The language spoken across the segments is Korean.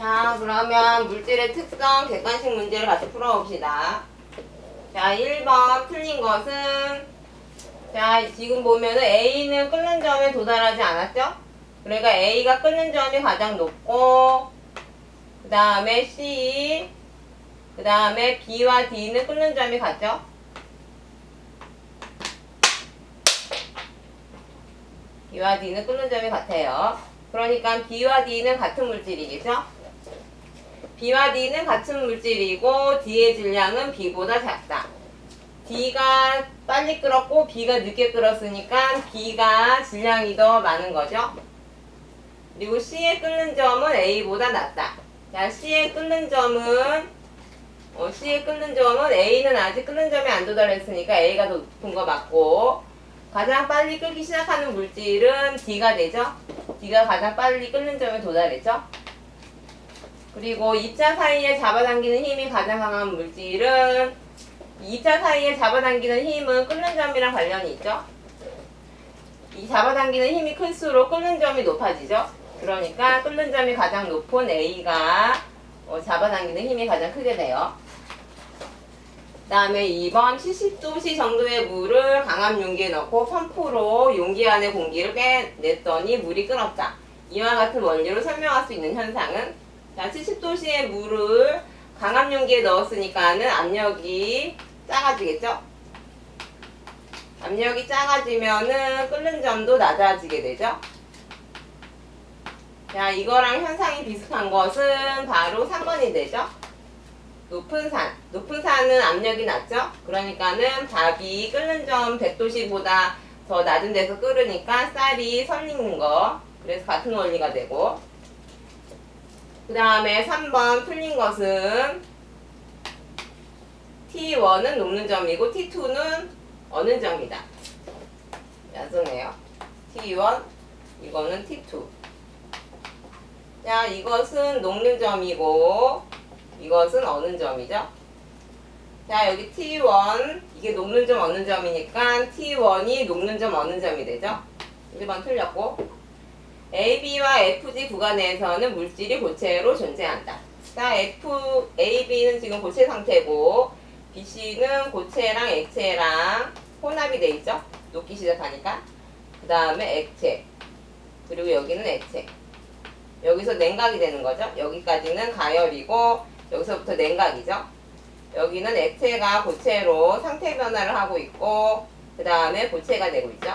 자, 그러면 물질의 특성 객관식 문제를 같이 풀어봅시다. 자, 1번 틀린 것은 자, 지금 보면은 A는 끓는 점에 도달하지 않았죠? 그러니까 A가 끓는 점이 가장 높고 그 다음에 C 그 다음에 B와 D는 끓는 점이 같죠? B와 D는 끓는 점이 같아요. 그러니까 B와 D는 같은 물질이겠죠? B와 D는 같은 물질이고 D의 질량은 B보다 작다. D가 빨리 끓었고 B가 늦게 끓었으니까 B가 질량이 더 많은 거죠. 그리고 C의 끓는 점은 A보다 낮다. 자, C의 끓는 점은 어, C의 끓는 점은 A는 아직 끓는 점에 안 도달했으니까 A가 더 높은 거 맞고 가장 빨리 끓기 시작하는 물질은 D가 되죠. D가 가장 빨리 끓는 점에 도달했죠. 그리고 2차 사이에 잡아당기는 힘이 가장 강한 물질은 2차 사이에 잡아당기는 힘은 끓는 점이랑 관련이 있죠. 이 잡아당기는 힘이 클수록 끓는 점이 높아지죠. 그러니까 끓는 점이 가장 높은 A가 어, 잡아당기는 힘이 가장 크게 돼요. 그 다음에 2번 70도씨 정도의 물을 강압 용기에 넣고 펌프로 용기 안에 공기를 빼냈더니 물이 끓었다. 이와 같은 원리로 설명할 수 있는 현상은 자 70도씨의 물을 강압 용기에 넣었으니까는 압력이 작아지겠죠? 압력이 작아지면은 끓는 점도 낮아지게 되죠? 자, 이거랑 현상이 비슷한 것은 바로 3번이 되죠? 높은 산. 높은 산은 압력이 낮죠? 그러니까는 밥이 끓는 점 100도씨보다 더 낮은 데서 끓으니까 쌀이 설리는 거. 그래서 같은 원리가 되고. 그 다음에 3번 틀린 것은 T1은 녹는 점이고 T2는 어는 점이다. 약속해요. T1, 이거는 T2. 자, 이것은 녹는 점이고, 이것은 어는 점이죠. 자, 여기 T1, 이게 녹는 점, 어는 점이니까 T1이 녹는 점, 어는 점이 되죠. 1번 틀렸고. AB와 FG 구간에서는 물질이 고체로 존재한다. 자, F, AB는 지금 고체 상태고, BC는 고체랑 액체랑 혼합이 돼 있죠. 녹기 시작하니까. 그 다음에 액체. 그리고 여기는 액체. 여기서 냉각이 되는 거죠. 여기까지는 가열이고 여기서부터 냉각이죠. 여기는 액체가 고체로 상태 변화를 하고 있고 그 다음에 고체가 되고 있죠.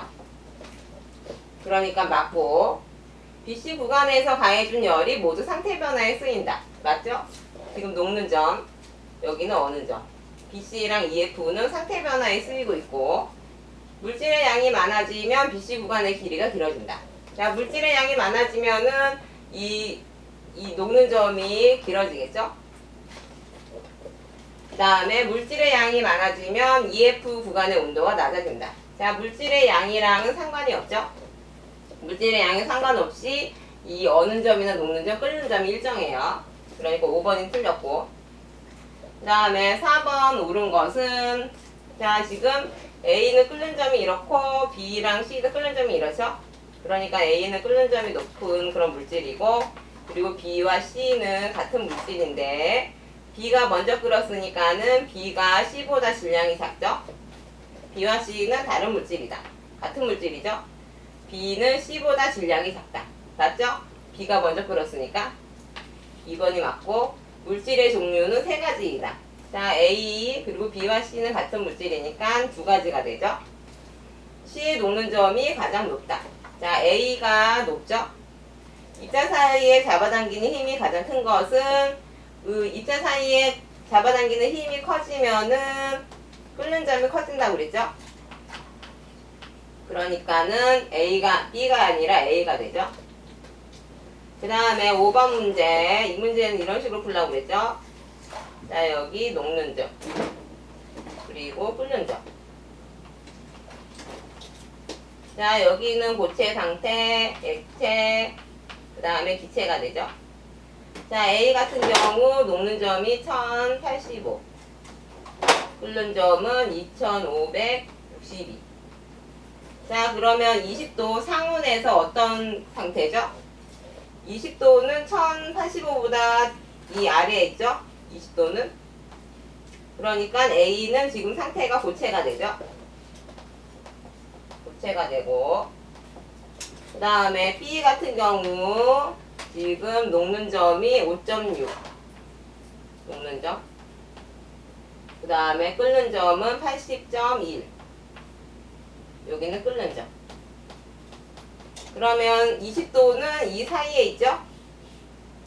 그러니까 맞고 BC 구간에서 가해준 열이 모두 상태 변화에 쓰인다. 맞죠? 지금 녹는 점 여기는 어느 점 BC랑 EF는 상태 변화에 쓰이고 있고 물질의 양이 많아지면 BC 구간의 길이가 길어진다. 자, 물질의 양이 많아지면은 이, 이 녹는 점이 길어지겠죠? 그 다음에 물질의 양이 많아지면 EF 구간의 온도가 낮아진다. 자, 물질의 양이랑은 상관이 없죠? 물질의 양에 상관없이 이 어는 점이나 녹는 점, 끓는 점이 일정해요. 그러니까 5번이 틀렸고. 그 다음에 4번 옳은 것은 자, 지금 A는 끓는 점이 이렇고 B랑 C도 끓는 점이 이렇죠? 그러니까 A는 끓는 점이 높은 그런 물질이고 그리고 B와 C는 같은 물질인데 B가 먼저 끓었으니까는 B가 C보다 질량이 작죠? B와 C는 다른 물질이다. 같은 물질이죠? B는 C보다 질량이 작다. 맞죠? B가 먼저 끓었으니까 2번이 맞고 물질의 종류는 세 가지이다. 자, A 그리고 B와 C는 같은 물질이니까 두 가지가 되죠. C의 녹는 점이 가장 높다. 자, A가 높죠? 입자 사이에 잡아당기는 힘이 가장 큰 것은 그 입자 사이에 잡아당기는 힘이 커지면은 끓는 점이 커진다고 그랬죠? 그러니까는 A가 B가 아니라 A가 되죠. 그 다음에 5번 문제 이 문제는 이런 식으로 풀라고 그랬죠. 자 여기 녹는 점 그리고 끓는 점. 자 여기는 고체 상태, 액체, 그 다음에 기체가 되죠. 자 A 같은 경우 녹는 점이 1085, 끓는 점은 2562. 자 그러면 20도 상온에서 어떤 상태죠? 20도는 1085보다 이 아래에 있죠? 20도는. 그러니까 A는 지금 상태가 고체가 되죠? 고체가 되고. 그 다음에 B 같은 경우 지금 녹는 점이 5.6. 녹는 점. 그 다음에 끓는 점은 80.1. 여기는 끓는 점. 그러면 20도는 이 사이에 있죠?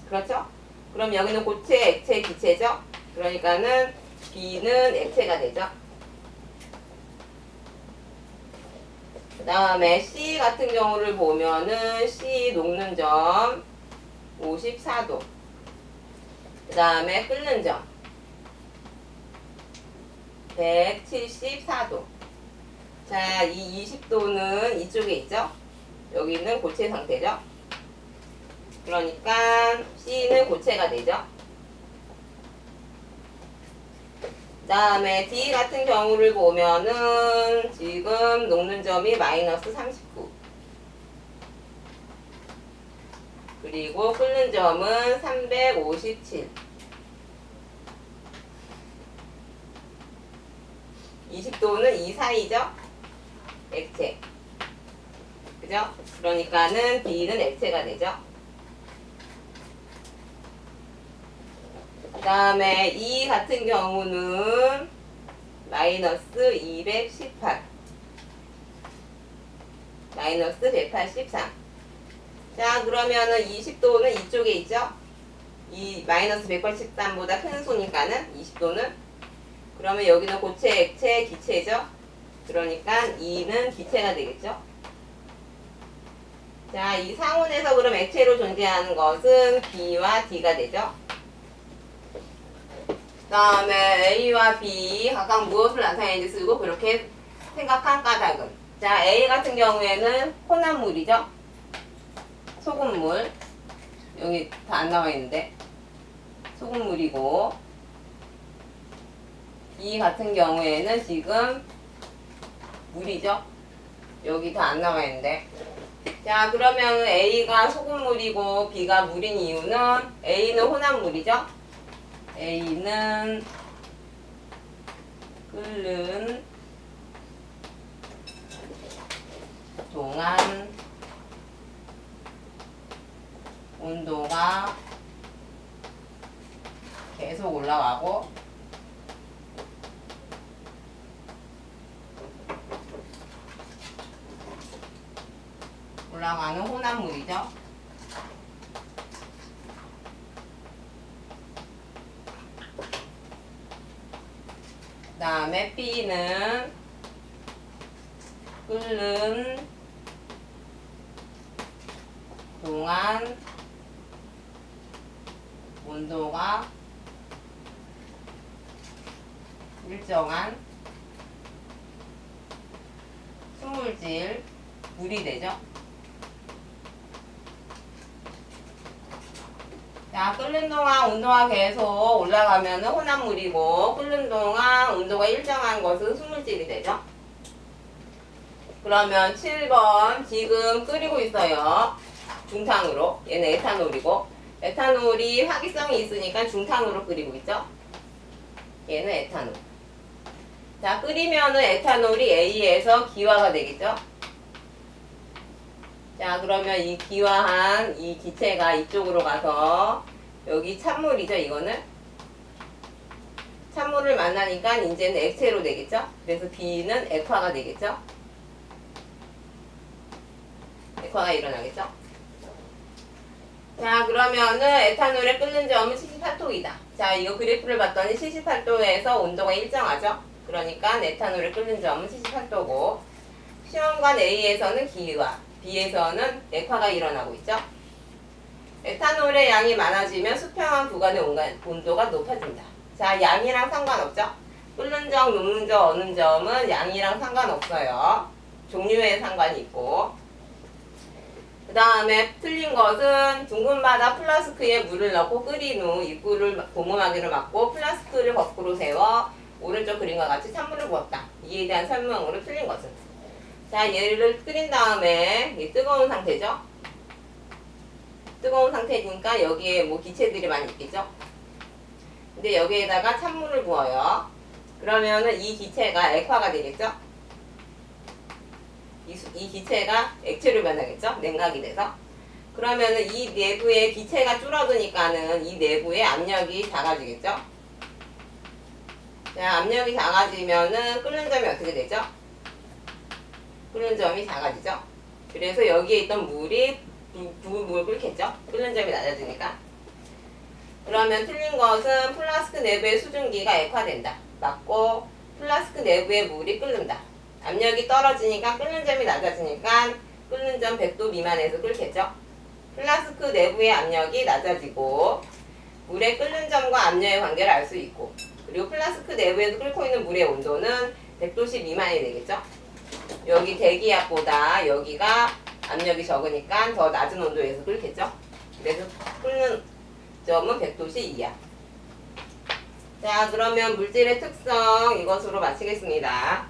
그렇죠? 그럼 여기는 고체, 액체, 기체죠? 그러니까는 B는 액체가 되죠? 그 다음에 C 같은 경우를 보면은 C 녹는 점 54도. 그 다음에 끓는 점 174도. 자, 이 20도는 이쪽에 있죠? 여기는 고체 상태죠? 그러니까 C는 고체가 되죠? 그 다음에 D 같은 경우를 보면은 지금 녹는 점이 마이너스 39. 그리고 끓는 점은 357. 20도는 이 사이죠? 액체. 그죠? 그러니까는 B는 액체가 되죠? 그 다음에 E 같은 경우는 마이너스 218. 마이너스 183. 자, 그러면은 20도는 이쪽에 있죠? 이 마이너스 183보다 큰 수니까는 20도는 그러면 여기는 고체, 액체, 기체죠? 그러니까 2는 기체가 되겠죠? 자, 이 상온에서 그럼 액체로 존재하는 것은 B와 D가 되죠? 그 다음에 A와 B 각각 무엇을 나타내는지 쓰고 그렇게 생각한 까닭은 자, A 같은 경우에는 혼합물이죠? 소금물 여기 다 안 나와 있는데 소금물이고 B 같은 경우에는 지금 물이죠? 여기 다 안 나와 있는데 자 그러면 A가 소금물이고 B가 물인 이유는 A는 혼합물이죠? A는 끓는 동안 온도가 계속 올라가고 올라가는 혼합물이죠. 그 다음에 B는 끓는 동안 온도가 일정한 수물질 물이 되죠. 자, 끓는 동안 온도가 계속 올라가면 혼합물이고 끓는 동안 온도가 일정한 것은 수물질이 되죠. 그러면 7번 지금 끓이고 있어요. 중탕으로. 얘는 에탄올이고 에탄올이 화기성이 있으니까 중탕으로 끓이고 있죠. 얘는 에탄올. 자, 끓이면은 에탄올이 A에서 기화가 되겠죠. 자, 그러면 이 기화한 이 기체가 이쪽으로 가서 여기 찬물이죠, 이거는. 찬물을 만나니까 이제는 액체로 되겠죠. 그래서 B는 액화가 되겠죠. 액화가 일어나겠죠. 자, 그러면은 에탄올의 끓는 점은 78도이다. 자, 이거 그래프를 봤더니 78도에서 온도가 일정하죠. 그러니까 에탄올의 끓는 점은 78도고 시험관 A에서는 기화, B에서는 액화가 일어나고 있죠. 에탄올의 양이 많아지면 수평한 구간의 온도가 높아진다. 자, 양이랑 상관없죠? 끓는 점, 녹는 점, 어는 점은 양이랑 상관없어요. 종류에 상관이 있고. 그 다음에 틀린 것은 둥근 바다 플라스크에 물을 넣고 끓인 후 입구를 고무마개로 막고 플라스크를 거꾸로 세워 오른쪽 그림과 같이 찬물을 부었다. 이에 대한 설명으로 틀린 것은 자 얘를 끓인 다음에 이 뜨거운 상태죠. 뜨거운 상태니까 여기에 뭐 기체들이 많이 있겠죠? 근데 여기에다가 찬물을 부어요. 그러면은 이 기체가 액화가 되겠죠? 이, 수- 이 기체가 액체로 변하겠죠? 냉각이 돼서. 그러면은 이 내부의 기체가 줄어드니까는 이 내부의 압력이 작아지겠죠? 자, 압력이 작아지면은 끓는 점이 어떻게 되죠? 끓는 점이 작아지죠? 그래서 여기에 있던 물이 부글부글 끓겠죠? 끓는 점이 낮아지니까. 그러면 틀린 것은 플라스크 내부의 수증기가 액화된다. 맞고 플라스크 내부의 물이 끓는다. 압력이 떨어지니까 끓는 점이 낮아지니까 끓는 점 100도 미만에서 끓겠죠? 플라스크 내부의 압력이 낮아지고 물의 끓는 점과 압력의 관계를 알 수 있고 그리고 플라스크 내부에서 끓고 있는 물의 온도는 100도씨 미만이 되겠죠? 여기 대기압보다 여기가 압력이 적으니까 더 낮은 온도에서 끓겠죠? 그래서 끓는 점은 100도씨 이하. 자, 그러면 물질의 특성 이것으로 마치겠습니다.